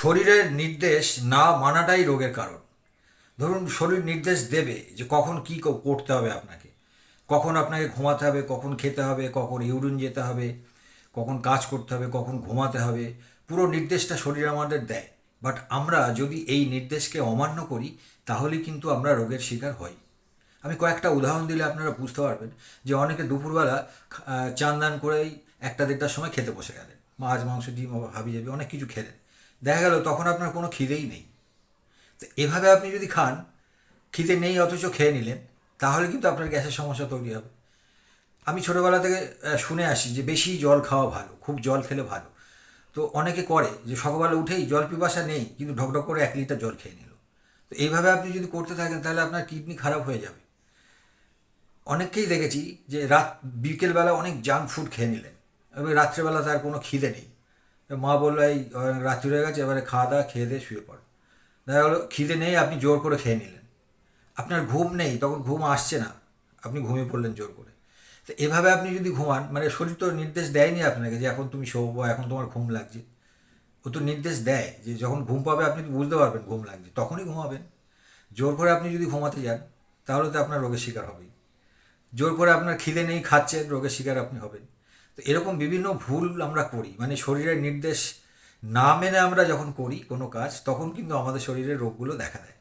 শরীরের নির্দেশ না মানাটাই রোগের কারণ। ধরুন, শরীর নির্দেশ দেবে যে কখন কী করতে হবে আপনাকে। কখন আপনাকে ঘুমাতে হবে, কখন খেতে হবে, কখন ইউরিন যেতে হবে, কখন কাজ করতে হবে, কখন ঘুমাতে হবে। পুরো নির্দেশটা শরীর আমাদের দেয়। বাট আমরা যদি এই নির্দেশকে অমান্য করি, তাহলে কিন্তু আমরা রোগের শিকার হই। আমি কয়েকটা উদাহরণ দিলে আপনারা বুঝতে পারবেন যে অনেকে দুপুরবেলা চান দান করেই একটা দেড়টার সময় খেতে বসে গেলেন। মাছ, মাংস, ডিম হাবি যাবি, অনেক কিছু খেলেন। দেখা গেল তখন আপনার কোনো খিদেই নেই। তো এভাবে আপনি যদি খান, খিদে নেই অথচ খেয়ে নিলেন, তাহলে কিন্তু আপনার গ্যাসের সমস্যা তৈরি হবে। আমি ছোটোবেলা থেকে শুনে আসি যে বেশি জল খাওয়া ভালো, খুব জল খেলে ভালো। তো অনেকে করে যে সকালবেলা উঠেই জল পিপাসা নেই, কিন্তু ঢকঢক করে এক লিটার জল খেয়ে নিল। তো এইভাবে আপনি যদি করতে থাকেন, তাহলে আপনার কিডনি খারাপ হয়ে যাবে। অনেককেই দেখেছি যে রাত, বিকেলবেলা অনেক জাঙ্ক ফুড খেয়ে নিলেন। এবার রাত্রেবেলা তার কোনো খিদে নেই। মা বলল, এই রাত্রি হয়ে গেছে, এবারে খাওয়া দাওয়া, খেয়ে দিয়ে শুয়ে পড়। দেখা গেলো, খিদে নেই, আপনি জোর করে খেয়ে নিলেন। আপনার ঘুম নেই, তখন ঘুম আসছে না। আপনি ঘুমিয়ে পড়লেন জোর করে। তো এভাবে আপনি যদি ঘুমান মানে শরীর তো নির্দেশ দেয়নি আপনাকে যে এখন তুমি শোবো, এখন তোমার ঘুম লাগছে। ও তো নির্দেশ দেয় যে যখন ঘুম পাবে, আপনি তো বুঝতে পারবেন ঘুম লাগছে, তখনই ঘুমাবেন। জোর করে আপনি যদি ঘুমাতে যান, তাহলে তো আপনার রোগের শিকার হবেই। জোর করে আপনার খিদে নেই, খাচ্ছেন, রোগের শিকার আপনি হবেন। তো এরকম বিভিন্ন ভুল আমরা করি। মানে শরীরের নির্দেশ না মেনে আমরা যখন করি কোনো কাজ, তখন কিন্তু আমাদের শরীরে রোগগুলো দেখা দেয়।